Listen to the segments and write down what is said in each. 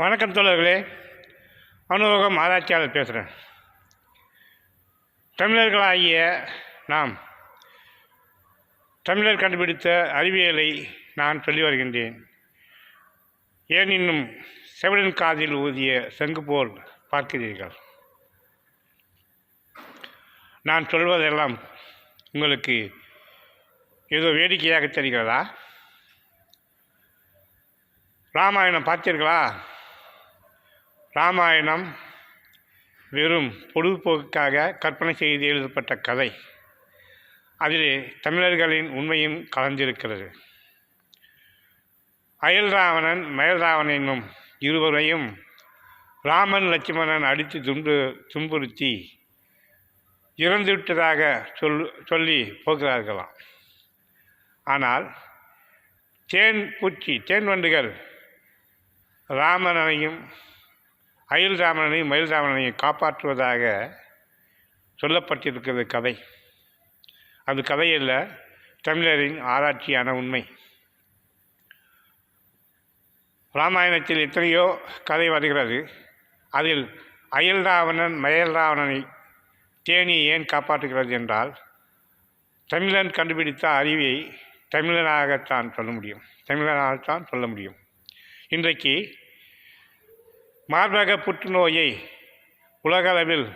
வணக்கம் தோழர்களே. அனுபவம் ஆராய்ச்சியாளர் பேசுகிறேன் தமிழர்களாகிய நாம் தமிழர் கண்டுபிடித்த அறிவியலை நான் சொல்லி வருகின்றேன். ஏன் இன்னும் செவிடன் காதில் ஊதிய செங்கு போல் பார்க்கிறீர்கள்? நான் சொல்வதெல்லாம் உங்களுக்கு ஏதோ வேடிக்கையாக தெரிகிறதா? ராமாயணம் பார்த்தீர்களா? ராமாயணம் வெறும் பொழுதுபோக்குக்காக கற்பனை செய்து எழுதப்பட்ட கதை. அதிலே தமிழர்களின் உண்மையும் கலந்திருக்கிறது. அயல் ராவணன் மயல் ராவணன் என்னும் இருவரையும் ராமன் லட்சுமணன் அடித்து துண்டு துன்புறுத்தி இறந்துவிட்டதாக சொல் சொல்லி போகிறார்களாம். ஆனால் தேன் பூச்சி தேன் வண்டுகள் ராமனையும் அயல் ராமனையும் மயில் ராமனையும் காப்பாற்றுவதாக சொல்லப்பட்டிருக்கிறது கதை. அது கதையில் தமிழரின் ஆராய்ச்சியான உண்மை. ராமாயணத்தில் எத்தனையோ கதை வருகிறது. அதில் அயல் ராவணன் மயல் ராவணனை தேனி ஏன் காப்பாற்றுகிறது என்றால் தமிழன் கண்டுபிடித்த அறிவை தமிழனாகத்தான் சொல்ல முடியும். தமிழனாகத்தான் சொல்ல முடியும். இன்றைக்கு மார்பக புற்றுநோயை உலகளவில்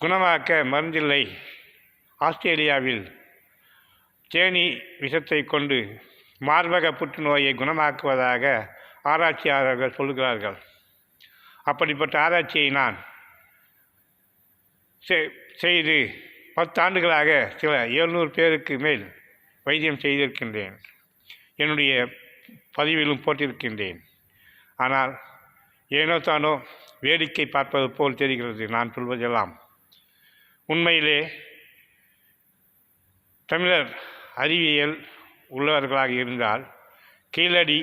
குணமாக்க மருந்தில்லை. ஆஸ்திரேலியாவில் தேனி விஷத்தை கொண்டு மார்பக புற்றுநோயை குணமாக்குவதாக ஆராய்ச்சியாளர்கள் சொல்கிறார்கள். அப்படிப்பட்ட ஆராய்ச்சியை நான் செய்து பத்தாண்டுகளாக சில எழுநூறு பேருக்கு மேல் வைத்தியம் செய்திருக்கின்றேன். என்னுடைய பதிவிலும் போட்டிருக்கின்றேன். ஆனால் ஏனோ தானோ வேடிக்கை பார்ப்பது போல் தெரிகிறது நான் சொல்வதெல்லாம். உண்மையிலே தமிழர் அறிவியல் உள்ளவர்களாக இருந்தால் கீழடி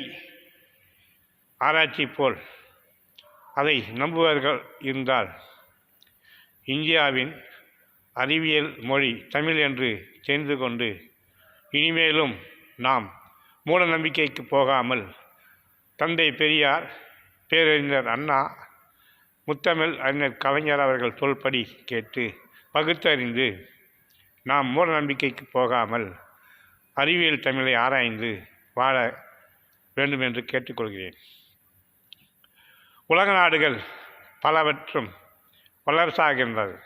ஆராய்ச்சி போல் அதை நம்புவர்கள் இருந்தால் இந்தியாவின் அறிவியல் மொழி தமிழ் என்று தெரிந்து கொண்டு இனிமேலும் நாம் மூட நம்பிக்கைக்கு போகாமல் தந்தை பெரியார் பேரறிஞர் அண்ணா முத்தமிழ் அறிஞர் கலைஞர் அவர்கள் சொல்படி கேட்டு பகுத்தறிந்து நாம் மூட நம்பிக்கைக்கு போகாமல் அறிவியல் தமிழை ஆராய்ந்து வாழ வேண்டும் என்று கேட்டுக்கொள்கிறேன். உலக நாடுகள் பலவற்றும் வளர்ச்சாகின்றது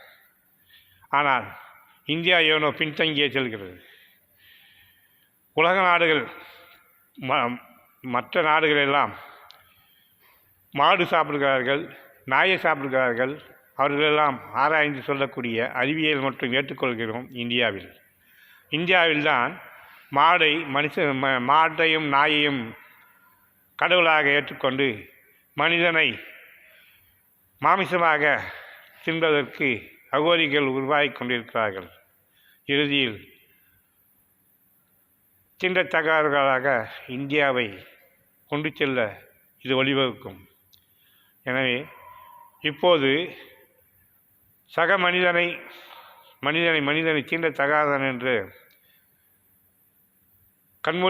ஆனால் இந்தியா ஏனோ பின்தங்கியே செல்கிறது. உலக நாடுகள் மற்ற நாடுகளெல்லாம் மாடு சாப்பிடுகிறார்கள் நாயை சாப்பிடுகிறார்கள் அவர்களெல்லாம் ஆராய்ந்து சொல்லக்கூடிய அறிவியல் மற்றும் ஏற்றுக்கொள்கிறோம் இந்தியாவில். இந்தியாவில்தான் மாடை மனுஷ மாட்டையும் நாயையும் கடவுளாக ஏற்றுக்கொண்டு மனிதனை மாமிசமாக தின்பதற்கு அகோரிகள் உருவாகி கொண்டிருக்கிறார்கள். இறுதியில் திண்டத்தகார்களாக இந்தியாவை கொண்டு செல்ல இது வழிவகுக்கும். எனவே இப்போது சக மனிதனை மனிதனை மனிதனை தீண்டத்தகாதன் என்று கண்மூடி